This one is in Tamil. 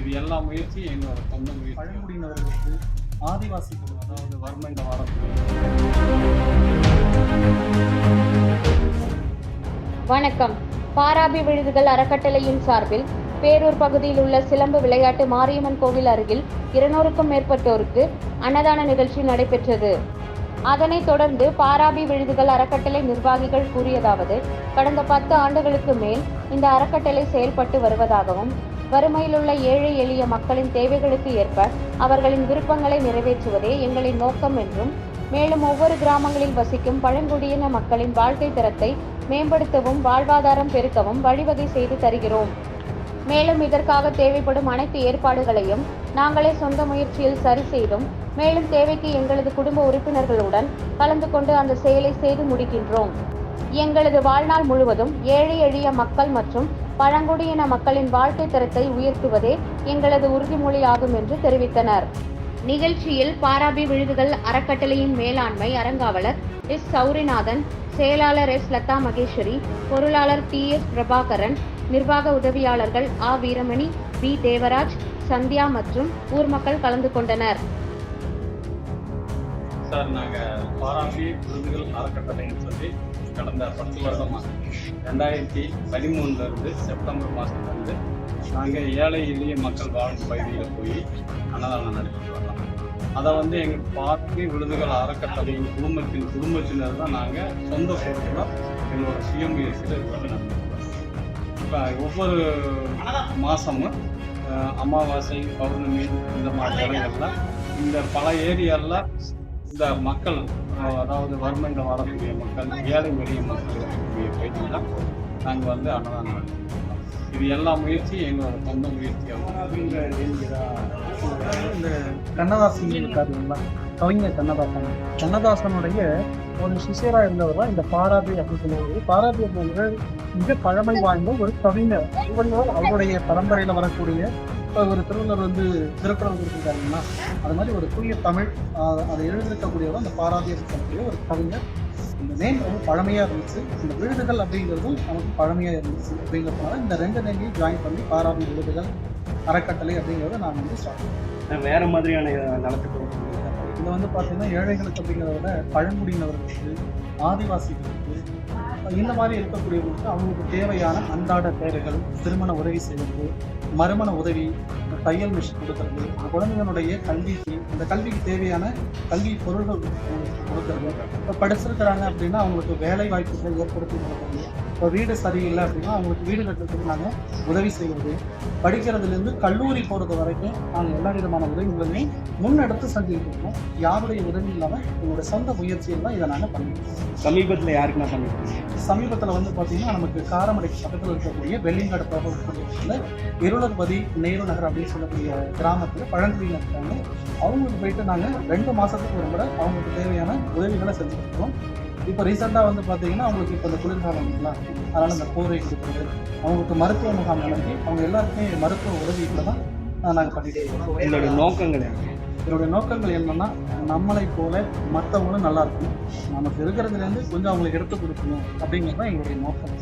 இது எல்லா முயற்சியும் எங்களோட சொந்த முயற்சி. பழங்குடியினர்களுக்கு ஆதிவாசிகள் அதாவது வறுமையில் வாரக்கூடிய வணக்கம். பாராபி விழுதுகள் அறக்கட்டளையின் சார்பில் பேரூர் பகுதியில் உள்ள சிலம்பு விளையாட்டு மாரியம்மன் கோவில் அருகில் இருநூறுக்கும் மேற்பட்டோருக்கு அன்னதான நிகழ்ச்சி நடைபெற்றது. அதனைத் தொடர்ந்து பாராபி விழுதுகள் அறக்கட்டளை நிர்வாகிகள் கூறியதாவது கடந்த பத்து ஆண்டுகளுக்கு மேல் இந்த அறக்கட்டளை செயல்பட்டு வருவதாகவும் வறுமையில் உள்ள ஏழை எளிய மக்களின் தேவைகளுக்கு ஏற்ப அவர்களின் விருப்பங்களை நிறைவேற்றுவதே எங்களின் நோக்கம் என்றும் மேலும் ஒவ்வொரு கிராமங்களில் வசிக்கும் பழங்குடியின மக்களின் வாழ்க்கை தரத்தை மேம்படுத்தவும் வாழ்வாதாரம் பெருக்கவும் வழிவகை செய்து தருகிறோம். மேலும் இதற்காக தேவைப்படும் அனைத்து ஏற்பாடுகளையும் நாங்களே சொந்த முயற்சியில் சரி செய்தும் மேலும் தேவைக்கு எங்களது குடும்ப உறுப்பினர்களுடன் கலந்து கொண்டு அந்த செயலை செய்து முடிக்கின்றோம். எங்களது வாழ்நாள் முழுவதும் ஏழை எளிய மக்கள் மற்றும் பழங்குடியின மக்களின் வாழ்க்கை தரத்தை உயர்த்துவதே எங்களது உறுதிமொழியாகும் என்று தெரிவித்தனர். நிகழ்ச்சியில் பாராபி விழுதுகள் அறக்கட்டளையின் மேலாண்மை அறங்காவலர் எஸ். சௌரிநாதன் செயலாளர் எஸ். லதா மகேஸ்வரி பொருளாளர் டி. எஸ். பிரபாகரன் நிர்வாக உதவியாளர்கள் ஆ. வீரமணி பி தேவராஜ் சந்தியா மற்றும் ஊர் மக்கள் கலந்து கொண்டனர். சார் நாங்கள் பாராட்டி விருதுகள் அறக்கட்டளைன்னு சொல்லி கடந்த பத்து வருடமாக ரெண்டாயிரத்தி பதிமூணுலேருந்து செப்டம்பர் மாதத்துலேருந்து நாங்கள் ஏழை எளிய மக்கள் வாழும் பகுதியில் போய் அன்னதானம் நடத்திட்டு வரோம். அதை வந்து எங்கள் பார்த்து விருதுகள் அறக்கட்டளையின் குடும்பத்தின் குடும்பத்தினர் தான் நாங்கள் சொந்த பொருட்களை எங்களோட சுயமுயற்சியில் இது வந்து நடத்திட்டு இப்போ ஒவ்வொரு மாதமும் அமாவாசை பௌர்ணமி இந்த மாதிரி இடங்கள்லாம் இந்த பல ஏரியாவில் இந்த மக்கள் அதாவது வறுமையில் வாழக்கூடிய மக்கள் ஏழை எளிய மக்கள் இருக்கக்கூடிய தான் நாங்கள் வந்து அன்னதானம் இது எல்லா முயற்சியும் எங்களோட சொந்த முயற்சியாகும் இந்த கண்ணதாசன் இருக்காரு கவிஞர் கண்ணதாசன். கண்ணதாசனுடைய ஒரு சிஷியராக இருந்தவர் தான் இந்த பாராபி அப்படின்னு சொல்லுவது பாராபி அப்படிங்கிறது மிக பழமை வாய்ந்த ஒரு கவிஞர். இவர் அவருடைய பரம்பரையில் வரக்கூடிய இப்போ ஒரு திருவள்ளுவர் வந்து திருக்குறள் கொடுத்துருக்காங்கன்னா அது மாதிரி ஒரு தூய தமிழ் அதை எழுதியிருக்கக்கூடியவர் அந்த பாராபி அப்படின்னு ஒரு கவிஞர். இந்த நேம் ரொம்ப பழமையாக இருந்துச்சு. இந்த விழுதுகள் அப்படிங்கிறதும் நமக்கு பழமையாக இருந்துச்சு அப்படிங்கிறதுனால இந்த ரெண்டு நேமையும் ஜாயின் பண்ணி பாராதி விழுதுகள் அறக்கட்டளை அப்படிங்கிறத நான் வந்து ஸ்டார்ட் வேறு மாதிரியான நலத்துக்கு இதில் வந்து பார்த்தீங்கன்னா ஏழைகளுக்கு அப்படிங்கிறத விட பழங்குடியினவர்களுக்கு ஆதிவாசிகளுக்கு இந்த மாதிரி இருக்கக்கூடியவங்களுக்கு அவங்களுக்கு தேவையான அன்றாட தேவைகள் திருமண உதவி செய்வது மறுமண உதவி தையல் மிஷின் கொடுக்கறது குழந்தைகளுடைய கல்விக்கு அந்த கல்விக்கு தேவையான கல்வி பொருள்கள் கொடுக்கறது. இப்போ படிச்சிருக்கிறாங்க அப்படின்னா அவங்களுக்கு வேலை வாய்ப்புகள் ஏற்படுத்தி கொடுக்கறது இப்போ வீடு சரியில்லை அப்படின்னா அவங்களுக்கு வீடு கட்டுறதுக்கு நாங்கள் உதவி செய்வது. படிக்கிறதுலேருந்து கல்லூரி போகிறது வரைக்கும் நாங்கள் எல்லா விதமான உதவிகளையும் முன்னெடுத்து செஞ்சுக்கிட்டு இருக்கோம். யாருடைய உதவி இல்லாமல் எங்களுடைய சொந்த முயற்சியில் தான் இதை நாங்கள் பண்ணிட்டு இருக்கோம். சமீபத்தில் யாருக்கு நான் சமீபத்தில் வந்து பார்த்தீங்கன்னா நமக்கு காரமடைக்கு பக்கத்தில் இருக்கக்கூடிய வெள்ளிங்காடு பகுதியில் இருளர்பதி நேரு நகர் அப்படின்னு சொல்லக்கூடிய கிராமத்தில் பழங்குடியினர் இருக்காங்க. அவங்களுக்கு போயிட்டு நாங்கள் ரெண்டு மாதத்துக்கு ஒரு முறை அவங்களுக்கு தேவையான உதவிகளை செஞ்சுட்டு இருக்கோம். இப்போ ரீசெண்டாக வந்து பார்த்தீங்கன்னா அவங்களுக்கு இப்போ இந்த குளிர்காலம் இல்லைங்களா? அதனால் இந்த போரை கொடுக்குறது அவங்களுக்கு மருத்துவ முகாம் நடத்தி அவங்க எல்லாருக்குமே மருத்துவ உதவிகளை தான் நாங்கள் பண்ணிட்டு இருக்கோம். என்னோட நோக்கங்கள் என்னுடைய நோக்கங்கள் என்னென்னா நம்மளை போல மற்றவங்களும் நல்லா இருக்கணும். நமக்கு இருக்கிறதுலேருந்து கொஞ்சம் அவங்களுக்கு எடுத்து கொடுக்கணும் அப்படிங்கிறது தான் எங்களுடைய நோக்கம்.